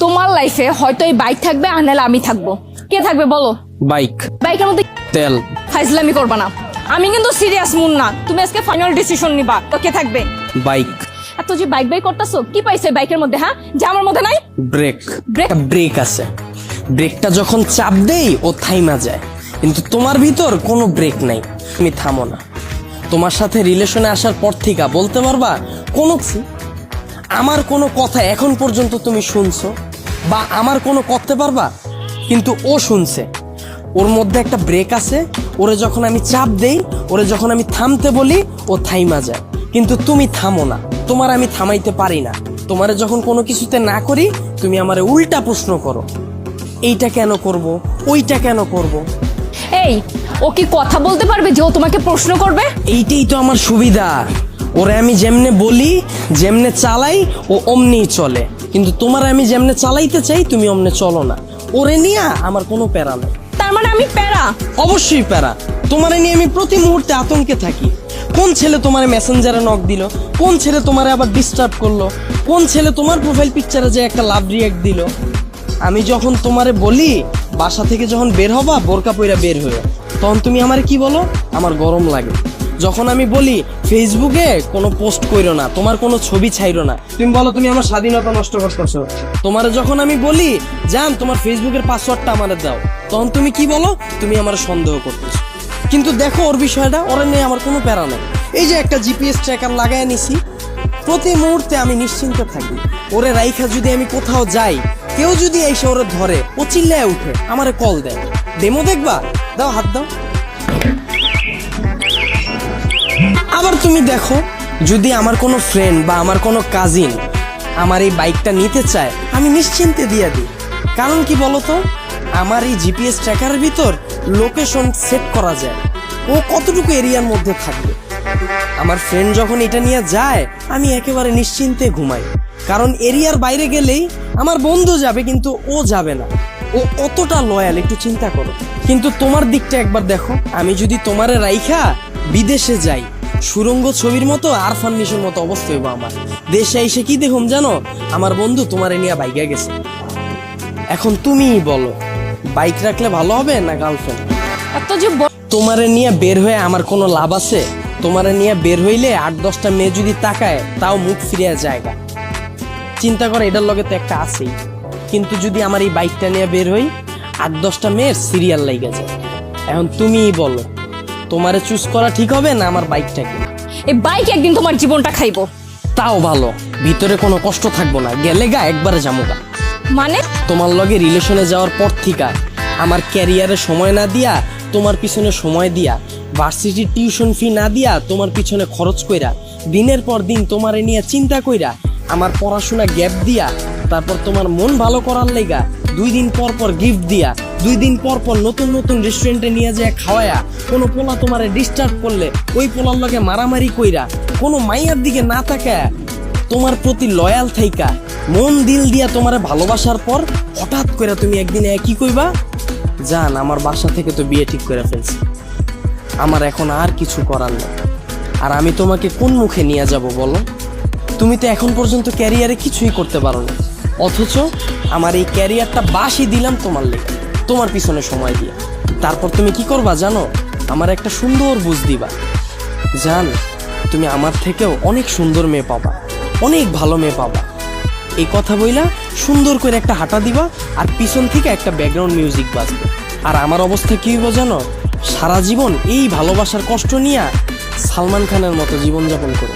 তোমার লাইফে হয়তো এই বাইক থাকবে আর নাহলে আমি থাকব। কে থাকবে বলো? বাইক বাইকের মধ্যে তেল। ফাইজলামি করবা না। আমি কিন্তু সিরিয়াস মুন না। তুমি আজকে ফাইনাল ডিসিশন নিবা। তো কে থাকবে? বাইক এত যে বাইক বাইক করতেছো কি পাইছো বাইকের মধ্যে হ্যাঁ? যে আমার মধ্যে নাই? Break break? ব্রেক আছে। ব্রেকটা যখন চাপ দেই ও থাইমা যায়। কিন্তু তোমার ভিতর কোনো ব্রেক নাই। তুমি থামো না। তোমার সাথে রিলেশনে আসার পর থেকে বলতে পারবা কোনো আমার কোনো কথা এখন পর্যন্ত তুমি শুনছো। বা আমার কোনো করতে পারবা? কিন্তু ও শুনছে। ওর মধ্যে একটা ব্রেক আছে। ওরে যখন আমি চাপ দেই ওরে যখন আমি থামতে বলি ও থাইমা যায়। কিন্তু তুমি থামো না। তোমার আমি থামাইতে পারি না। তোমারে যখন কোনো কিছুতে না করি তুমি আমারে উল্টা প্রশ্ন করো। এইটা কেন করব? ওইটা কেন করব? এই ও কি কথা বলতে পারবে যে ও তোমাকে প্রশ্ন করবে? এইটাই তো আমার সুবিধা। ওরে আমি যেমনে বলি যেমনে চালাই ও অমনি চলে। কিন্তু তোমার আমি যেমনে চালাইতে চাই তুমি অমনে চলো না। ওরে নিয়া আমার কোনো প্যারা নেই। তার মানে আমি প্যারা? অবশ্যই প্যারা। তোমারে নিয়ে আমি প্রতি মুহূর্তে আতঙ্কে থাকি। কোন ছেলে তোমার মেসেঞ্জারে নক দিল? কোন ছেলে তোমারে আবার ডিস্টার্ব করল? কোন ছেলে তোমার প্রোফাইল পিকচারে যে একটা লাভ রিয়াক্ট দিল? আমি যখন তোমারে বলি বাসা থেকে যখন বের হবা বোরকা পইরা বের হয়ে তখন তুমি আমারে কি বলো? আমার গরম লাগে। যখন আমি বলি, ফেসবুকে কোনো পোস্ট কইরো না, তোমার কোনো ছবি ছাইরো না, তুমি বলো তুমি আমার স্বাধীনতা নষ্ট করতেছো। তোমার যখন আমি বলি, জান, তোমার ফেসবুকের পাসওয়ার্ডটা আমারে দাও, তখন তুমি কি বলো? তুমি আমার সন্দেহ করতেছো। কিন্তু দেখো ওর বিষয়টা, ওরা নিয়ে আমার কোনো প্যারা নেই। এই যে একটা জিপিএস ট্র্যাকার লাগায় নিছি, প্রতি মুহূর্তে আমি নিশ্চিন্তে থাকি। ওরে রাইখা, যদি আমি কোথাও যাই, কেউ যদি এসে ওরে ধরে, ও চিল্লায় উঠে, আমারে কল দেয়। ডেমো দেখবা? দাও, হাত দাও। আবার তুমি দেখো, যদি আমার কোনো ফ্রেন্ড বা আমার কোনো কাজিন আমার এই বাইকটা নিতে চায়, আমি নিশ্চিন্তে দিয়ে দিই। কারণ কি বলতো? আমার এই জিপিএস ট্র্যাকারের ভিতর লোকেশন সেট করা যায়। ও কতটুকু এরিয়ার মধ্যে থাকবে? আমার ফ্রেন্ড যখন এটা নিয়ে যায়, আমি একেবারে নিশ্চিন্তে ঘুমাই। কারণ এরিয়ার বাইরে গেলেই আমার বন্ধু যাবে, কিন্তু ও যাবে না। ও অতটা লয়াল একটু চিন্তা করো। কিন্তু তোমার দিকটা একবার দেখো। আমি যদি তোমারে রাইখা বিদেশে যাই সুরঙ্গ ছবির মতো আর ফার্নিশের মতো অবস্থা হইব আমার। দেশে এসে কি দেখুম জানো? আমার বন্ধু তোমার নিয়ে বাইকে গেছে। এখন তুমিই বলো বাইক রাখলে ভালো হবে না গার্লফ্রেন্ড এত যে তোমারে নিয়ে বের হয়ে আমার কোনো লাভ আছে? তোমারে নিয়ে বের হইলে আট দশটা মেয়ে যদি তাকায় তাও মুখ ফিরিয়ে জায়গা। চিন্তা করে এটার লগে তো একটা আছেই। কিন্তু যদি আমার এই বাইকটা নিয়ে বের হই আট দশটা মেয়ের সিরিয়াল লাইগা যায়। এখন তুমিই বলো। তোমারে চুজ করা ঠিক হবে না আমার বাইকটাকে এই বাইক একদিন তোমার জীবনটা খাইবো। তাও ভালো ভিতরে কোনো কষ্ট থাকব না গেলে গা একবারে যাব গা। মানে? তোমার লগে রিলেশনে যাওয়ার পর থেকে আমার ক্যারিয়ারে সময় না দিয়া তোমার পিছনে সময় দিয়া ভার্সিটি টিউশন ফি না দিয়া তোমার পিছনে খরচ কইরা দিনের পর দিন তোমারে নিয়ে চিন্তা কইরা আমার পড়াশোনা গ্যাপ দিয়া তারপর তোমার মন ভালো করার লেগা দুই দিন পর পর গিফট দিয়া দুই দিন পর পর নতুন নতুন রেস্টুরেন্টে নিয়ে যায় খাওয়ায়া। কোনো পোলা তোমারে ডিস্টার্ব করলে, ওই পোলার লগে মারামারি কইরা, কোনো মাইয়ার দিকে না তাকায় তোমার প্রতি লয়াল থাইকা। মন দিল দিয়া তোমার ভালোবাসার পর হঠাৎ করে তুমি একদিন একই কইবা? জান, আমার বাসা থেকে তো বিয়ে ঠিক করে ফেলছি। আমার এখন আর কিছু করার নেই। আর আমি তোমাকে কোন মুখে নিয়ে যাব বলো? তুমি তো এখন পর্যন্ত ক্যারিয়ারে কিছুই করতে পারো না। অথচ আমার এই ক্যারিয়ারটা বাসই দিলাম তোমার লেগে। তোমার পিছনে সময় দিয়ে। তারপর তুমি কি করবা জানো? আমার একটা সুন্দর বুঝ দিবা। জান, তুমি আমার থেকেও অনেক সুন্দর মেয়ে পাবা। অনেক ভালো মেয়ে পাবা। এই কথা বইলা সুন্দর করে একটা হাঁটা দিবা আর পিছন থেকে একটা ব্যাকগ্রাউন্ড মিউজিক বাজবে। আর আমার অবস্থা কি হইব জানো? সারা জীবন এই ভালোবাসার কষ্ট নিয়ে সালমান খানের মতো জীবনযাপন করো।